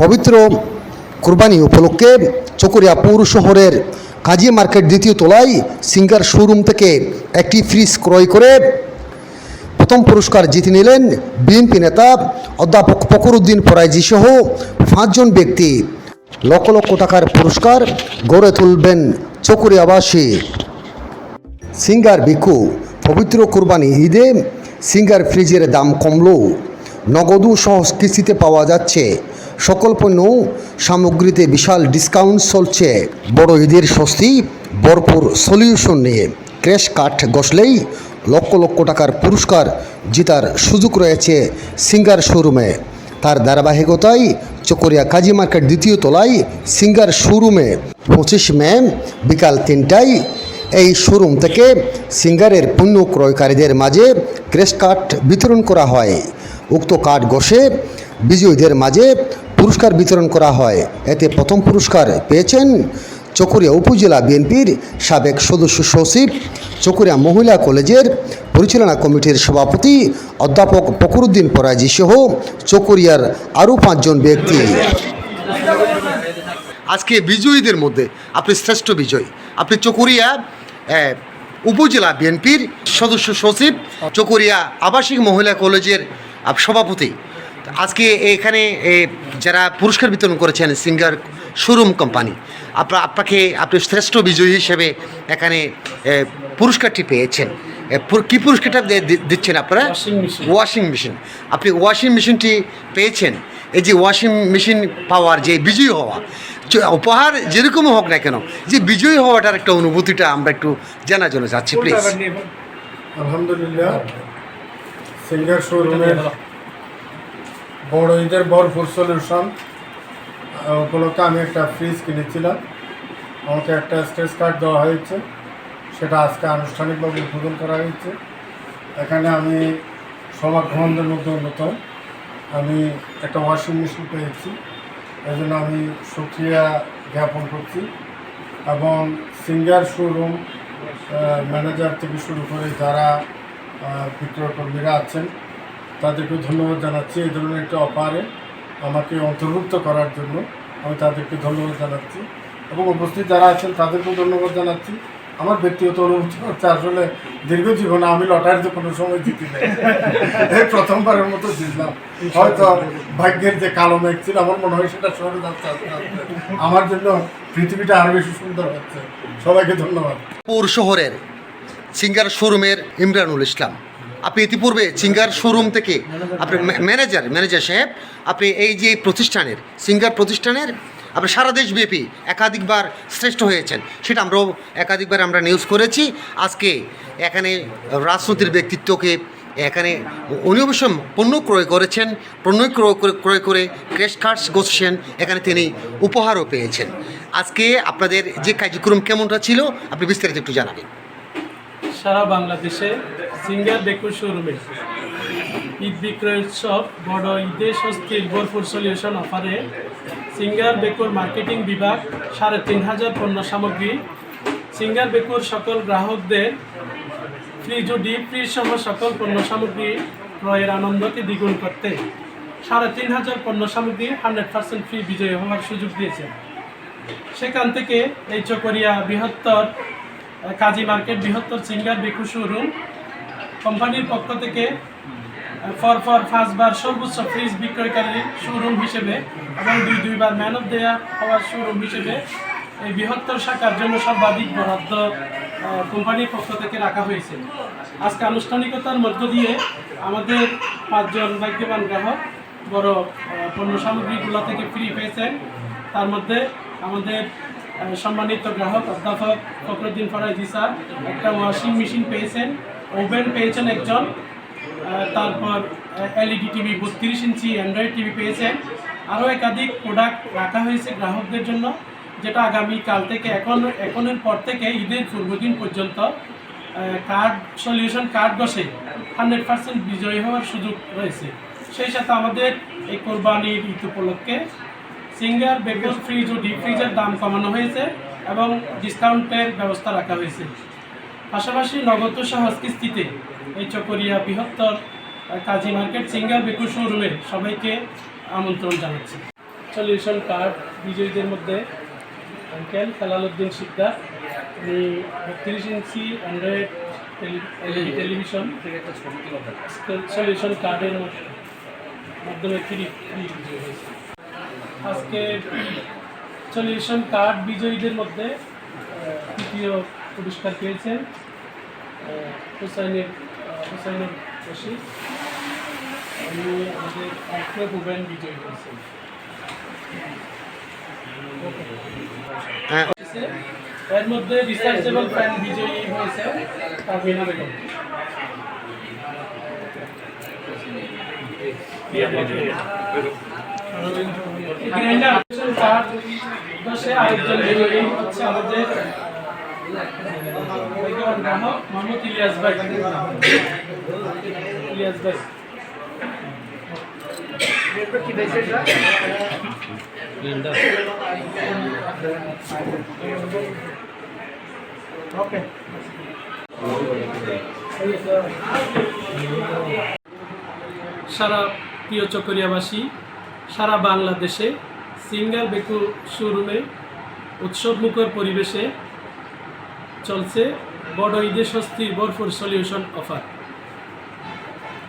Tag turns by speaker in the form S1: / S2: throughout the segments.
S1: পবিত্র কুরবানি উপলক্ষে চকরিয়া পৌর শহরের কাজী মার্কেট দ্বিতীয় তলায় সিঙ্গার শোরুম থেকে একটি ফ্রিজ ক্রয় করে প্রথম পুরস্কার জিতে নিলেন বিএনপি নেতা অধ্যাপক ফখরুদ্দিন ফরাইজি সহ পাঁচজন ব্যক্তি। লক্ষ লক্ষ টাকার পুরস্কার গড়ে তুলবেন চকরিয়াবাসী। সিঙ্গার ভিক্ষু পবিত্র কুরবানি ঈদে সিঙ্গার ফ্রিজের দাম কমলেও নগদু সহ কিস্তিতে পাওয়া যাচ্ছে। সকল পণ্য সামগ্রীতে বিশাল ডিসকাউন্ট চলছে। বড় ঈদের স্বস্তি, ভরপুর সলিউশন নিয়ে ক্র্যাশ কাঠ গসলেই লক্ষ লক্ষ টাকার পুরস্কার জেতার সুযোগ রয়েছে সিঙ্গার শোরুমে। তার ধারাবাহিকতায় চকরিয়া কাজী মার্কেট দ্বিতীয় তলায় সিঙ্গার শোরুমে পঁচিশ মে বিকাল তিনটায় এই শোরুম থেকে সিঙ্গারের পণ্য ক্রয়কারীদের মাঝে ক্রেশ কার্ড বিতরণ করা হয়। উক্ত কার্ড ঘষে বিজয়ীদের মাঝে পুরস্কার বিতরণ করা হয়। এতে প্রথম পুরস্কার পেয়েছেন চকরিয়া উপজেলা বিএনপির সাবেক সদস্য সচিব, চকরিয়া মহিলা কলেজের পরিচালনা কমিটির সভাপতি অধ্যাপক ফখরুদ্দিন পরাজি সহ চকরিয়ার আরও পাঁচজন ব্যক্তি। আজকে বিজয়ীদের মধ্যে আপনি শ্রেষ্ঠ বিজয়ী। আপনি চকরিয়া উপজেলা বিএনপির সদস্য সচিব, চকরিয়া আবাসিক মহিলা কলেজের সভাপতি আজকে এখানে যারা পুরস্কার বিতরণ করেছেন সিঙ্গার শোরুম কোম্পানি আপনার আপনাকে আপনি শ্রেষ্ঠ বিজয়ী হিসেবে এখানে পুরস্কারটি পেয়েছেন। কি পুরস্কারটা দিচ্ছেন আপনারা? ওয়াশিং মেশিন আপনি ওয়াশিং মেশিনটি পেয়েছেন। এই যে ওয়াশিং মেশিন পাওয়ার যে বিজয়ী হওয়া উপহার যেরকম হোক না কেন যে বিজয়ী হওয়াটার একটা অনুভূতিটা আমরা একটু জানার জন্য যাচ্ছি প্লিজ
S2: আলহামদুলিল্লাহ। সিঙ্গার শোরুমের বড় ঈদের ভরপুর সলিউশন উপলক্ষে আমি একটা ফ্রিজ কিনেছিলাম। আমাকে একটা স্টেজ কার্ড দেওয়া হয়েছে। সেটা আজকে আনুষ্ঠানিকভাবে উদ্বোধন করা হয়েছে। এখানে আমি সমাগ্রহণদের মধ্যে অন্যতম। আমি একটা ওয়াশিং মেশিন পেয়েছি। এই জন্য আমি সুক্রিয়া জ্ঞাপন করছি এবং সিঙ্গার শোরুম ম্যানেজার থেকে শুরু করে যারা আহ, বিক্রয় কর্মীরা আছেন তাদেরকে ধন্যবাদ জানাচ্ছি এই ধরনের একটা অপারে আমাকে অন্তর্ভুক্ত করার জন্য। আমি তাদেরকে ধন্যবাদ জানাচ্ছি এবং উপস্থিত যারা আছেন তাদেরকেও ধন্যবাদ জানাচ্ছি। আমার ব্যক্তিগত অনুভূতি হচ্ছে আসলে দীর্ঘ জীবনে আমি লটারিতে কোনো সময় জিতি নাই এই প্রথমবারের মতো জিতলাম। হয়তো ভাগ্যের যে কালো মেঘ ছিল, আমার মনে হয় সেটা সরে যাচ্ছে। আমার জন্য পৃথিবীটা আরও বেশি সুন্দর হচ্ছে। সবাইকে ধন্যবাদ।
S1: পৌর শহরের সিঙ্গার শোরুমের ইমরানুল ইসলাম। আপনি ইতিপূর্বে সিঙ্গার শোরুম থেকে আপনি ম্যানেজার ম্যানেজার সাহেব, আপনি এই যে প্রতিষ্ঠানের, সিঙ্গার প্রতিষ্ঠানের, আপনি সারা দেশব্যাপী একাধিকবার শ্রেষ্ঠ হয়েছেন। সেটা আমরাও একাধিকবার আমরা নিউজ করেছি। আজকে এখানে রাজনীতির ব্যক্তিত্বকে এখানে উনি অবশ্য পণ্য ক্রয় করেছেন, পণ্য ক্রয় করে ক্রয় করে ক্রেশ কার্ডস গোছেন এখানে তিনি উপহারও পেয়েছেন। আজকে আপনাদের যে কার্যক্রম কেমনটা ছিল, আপনি বিস্তারিত একটু জানাবেন।
S3: সারা বাংলাদেশে সিঙ্গার বেকুর শোরুমে। ঈদ বিক্রয় উৎসব, বড় ঈদে স্বস্তির ভরপুর সলিউশন অফারে সিঙ্গার বেকুর মার্কেটিং বিভাগ সাড়ে তিন হাজার পণ্য সামগ্রী। সিঙ্গার বেকুর সকল গ্রাহকদের ফ্রিজ ও ডিপ ফ্রিজ সহ সকল পণ্য সামগ্রী ক্রয়ের আনন্দকে দ্বিগুণ করতে সাড়ে তিন হাজার পণ্য সামগ্রী হান্ড্রেড পার্সেন্ট ফ্রি বিজয়ী হওয়ার সুযোগ দিয়েছে। সেখান থেকে এই চকরিয়া বৃহত্তর, কাজী মার্কেট বৃহত্তর সিঙ্গার বেকু শোরুম কোম্পানির পক্ষ থেকে ফর ফর ফার্স্টবার সর্বোচ্চ ফ্রিজ বিক্রয়কারী শোরুম হিসেবে এবং দুই, দুইবার ম্যান অফ দেয়া হওয়ার শোরুম হিসেবে এই বৃহত্তর শাখার জন্য সর্বাধিক বরাদ্দ কোম্পানির পক্ষ থেকে রাখা হয়েছে। আজকে আনুষ্ঠানিকতার মধ্য দিয়ে আমাদের পাঁচজন ভাগ্যবান গ্রাহক বড় পণ্য সামগ্রীগুলো থেকে ফ্রি পেয়েছেন। তার মধ্যে আমাদের সম্মানিত গ্রাহক অধ্যাপক ফখরুদ্দিন ফরাজি স্যার একটা ওয়াশিং মেশিন পেয়েছেন। ওভেন পেয়েছেন একজন তারপর এলইডি টিভি বত্রিশ ইঞ্চি অ্যান্ড্রয়েড টিভি পেয়েছেন আরও একাধিক প্রোডাক্ট রাখা হয়েছে গ্রাহকদের জন্য, যেটা আগামী কাল থেকে, এখন, এখনের পর থেকে ঈদের পূর্বদিন পর্যন্ত কার্ড সলিউশন কার্ড বসে হান্ড্রেড পার্সেন্ট বিজয়ী হওয়ার সুযোগ রয়েছে। সেই সাথে আমাদের এই কোরবানির ঈদ উপলক্ষে সিঙ্গার, বেকন, ফ্রিজ ও ডিপ ফ্রিজের দাম কমানো হয়েছে এবং ডিসকাউন্টের ব্যবস্থা রাখা হয়েছে। পাশাপাশি নগদ সহজ কিস্তিতে এই চকরিয়া বৃহত্তর কাজী মার্কেট সিঙ্গার বেকু শোরুমে সবাইকে আমন্ত্রণ জানাচ্ছি। সলিউশন কার্ড বিজয়ীদের মধ্যে আঙ্কেল হেলাল উদ্দিন শিকদার, উনি বত্রিশ ইঞ্চি অ্যান্ড্রয়েড টেলিভিশন সলিউশন কার্ডের মধ্যে- মাধ্যমে ফ্রি আজকে সলিউশন কার্ড বিজয়ীদের মধ্যে তৃতীয় পুরস্কার পেয়েছেন আহ, হুসাইনের রশিদ। উনি আমাদের বিজয়ী হয়েছেন।
S1: হ্যাঁ।
S3: এর মধ্যে রিসার্চেবল ফ্যান বিজয়ী হয়েছে তারবিনা বেগম। আমাদের সারা প্রিয় চকরিয়াবাসী সারা বাংলাদেশে সিঙ্গার বেকু শোরুমে উৎসবমুখর পরিবেশে চলছে বড় ঈদে স্বস্তির বরফুর solution offer.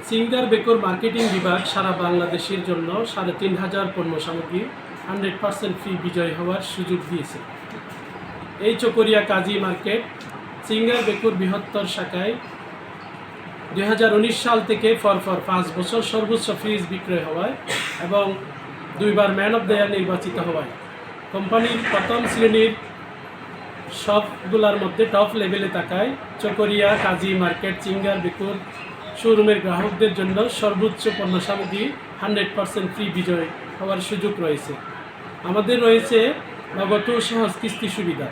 S3: Singer Beko marketing বিভাগ সারা বাংলাদেশের জন্য সাড়ে তিন হাজার পণ্য সামগ্রী হান্ড্রেড পার্সেন্ট ফ্রি বিজয় হওয়ার সুযোগ দিয়েছে। এই চকরিয়া কাজী মার্কেট সিঙ্গার বেকুর বৃহত্তর শাখায় দু হাজার উনিশ সাল থেকে ফর পাঁচ বছর সর্বোচ্চ ফ্রিজ বিক্রয় হওয়ায় এবং দুইবার ম্যান অফ দ্য নির্বাচিত হওয়ায়। কোম্পানির প্রথম শ্রেণির সবগুলার মধ্যে টপ লেভেলে থাকায় চকরিয়া, কাজী মার্কেট, চিঙ্গার, বিকুর শোরুমের গ্রাহকদের জন্য সর্বোচ্চ পণ্য সামগ্রী হান্ড্রেড পার্সেন্ট ফ্রি বিজয় হওয়ার সুযোগ রয়েছে। আমাদের রয়েছে নগদ সহজ কিস্তি সুবিধা।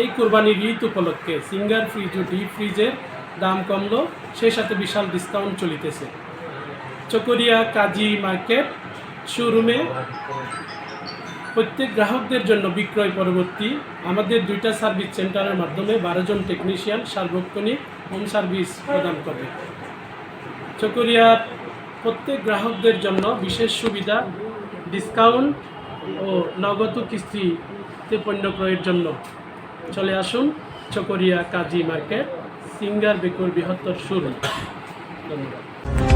S3: এই কোরবানির ঈদ উপলক্ষে সিঙ্গার ফ্রিজ ও ডিপ ফ্রিজের দাম কমলো সেই সাথে বিশাল ডিসকাউন্ট চলিতেছে। চকরিয়া, কাজী মার্কেট শোরুমে প্রত্যেক গ্রাহকদের জন্য বিক্রয় পরবর্তী আমাদের দুইটা সার্ভিস সেন্টারের মাধ্যমে বারো জন টেকনিশিয়ান সার্বক্ষণিক হোম সার্ভিস প্রদান করবে। চকরিয়ার প্রত্যেক গ্রাহকদের জন্য বিশেষ সুবিধা ডিসকাউন্ট ও নগদ কিস্তিতে পণ্য ক্রয়ের জন্য। চলে আসুন চকরিয়া কাজী মার্কেট, সিঙ্গার বেকুর বৃহত্তর শুরু ধন্যবাদ।